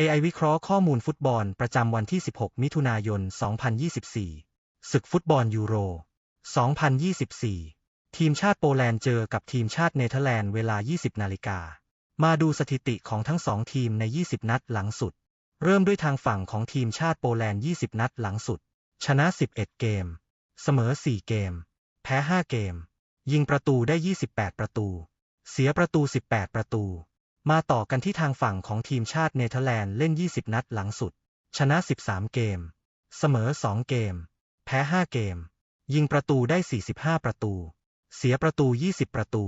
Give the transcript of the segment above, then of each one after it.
AI วิเคราะห์ข้อมูลฟุตบอลประจำวันที่ 16 มิถุนายน 2024 ศึกฟุตบอลยูโร 2024 ทีมชาติโปแลนด์เจอกับทีมชาติเนเธอร์แลนด์เวลา 20 นาฬิกา มาดูสถิติของทั้งสองทีมใน 20 นัดหลังสุด เริ่มด้วยทางฝั่งของทีมชาติโปแลนด์ 20 นัดหลังสุด ชนะ 11 เกม เสมอ 4 เกม แพ้ 5 เกม ยิงประตูได้ 28 ประตู เสียประตู 18 ประตู มาต่อกันที่ทางฝั่งของทีมชาติเนเธอร์แลนด์เล่น 20 นัดหลังสุด ชนะ 13 เกม เสมอ 2 เกม แพ้ 5 เกม ยิงประตูได้ 45 ประตู เสียประตู 20 ประตู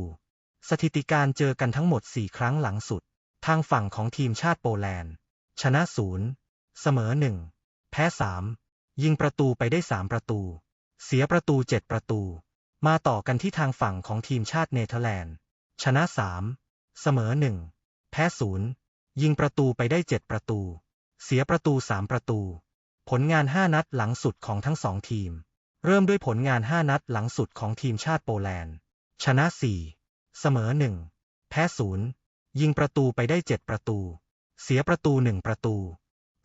สถิติการเจอกันทั้งหมด 4 ครั้งหลังสุด ทางฝั่งของทีมชาติโปแลนด์ ชนะ 0 เสมอ 1 แพ้ 3 ยิงประตูไปได้ 3 ประตู เสียประตู 7 ประตู มาต่อกันที่ทางฝั่งของทีมชาติเนเธอร์แลนด์ ชนะ 3 เสมอ 1 แพ้0ยิงประตูไปได้7ประตู เสียประตู3ประตู ผลงาน5นัดหลังสุดของทั้งสองทีม เริ่มด้วยผลงาน5นัดหลังสุดของทีมชาติโปแลนด์ ชนะ4เสมอ1แพ้0ยิงประตูไปได้7ประตู เสียประตู1ประตู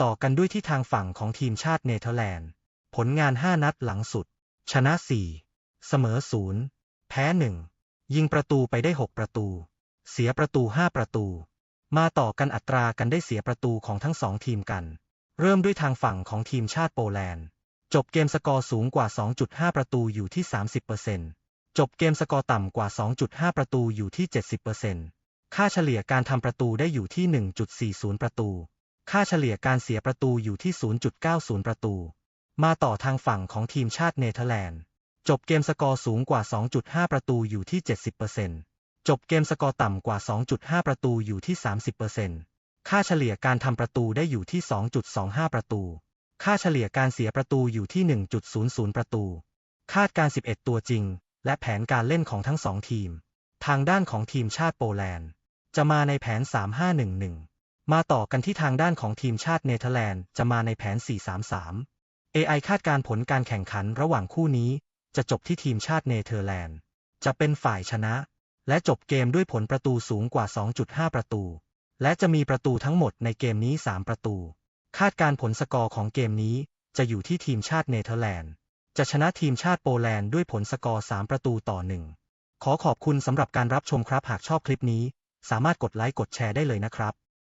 ต่อกันด้วยที่ทางฝั่งของทีมชาติเนเธอร์แลนด์ ผลงาน5นัดหลังสุด ชนะ4เสมอ0แพ้1ยิงประตูไปได้6ประตู เสียประตู5ประตู มาต่อกันอัตรากันได้เสียประตูของทั้งสองทีมกัน เริ่มด้วยทางฝั่งของทีมชาติโปแลนด์ จบเกมสกอร์สูงกว่า 2.5 ประตูอยู่ที่ 30%จบเกมสกอร์ต่ำกว่า 2.5 ประตูอยู่ที่ 70%ค่าเฉลี่ยการทำประตูได้อยู่ที่ 1.40 ประตู ค่าเฉลี่ยการเสียประตูอยู่ที่ 0.90 ประตู มาต่อทางฝั่งของทีมชาติเนเธอร์แลนด์ จบเกมสกอร์สูงกว่า 2.5 ประตูอยู่ที่ 70% จบเกมสกอร์ต่ำกว่า 2.5 ประตูอยู่ที่ 30%ค่าเฉลี่ยการทำประตูได้อยู่ที่ 2.25 ประตู ค่าเฉลี่ยการเสียประตูอยู่ที่ 1.00 ประตู คาดการ 11 ตัวจริง และแผนการเล่นของทั้งสองทีม ทางด้านของทีมชาติโปแลนด์ จะมาในแผน 3511 มาต่อกันที่ทางด้านของทีมชาติเนเธอร์แลนด์จะมาในแผน 433 AI คาดการผลการแข่งขันระหว่างคู่นี้ จะจบที่ทีมชาติเนเธอร์แลนด์ จะเป็นฝ่ายชนะ และจบเกมด้วยผลประตูสูงกว่า 2.5 ประตู และจะมีประตูทั้งหมดในเกมนี้ 3 ประตู คาดการผลสกอร์ของเกมนี้จะอยู่ที่ทีมชาติเนเธอร์แลนด์ จะชนะทีมชาติโปแลนด์ด้วยผลสกอร์ 3 ประตูต่อ 1 ขอขอบคุณสำหรับการรับชมครับหากชอบคลิปนี้ สามารถกดไลค์กดแชร์ได้เลยนะครับ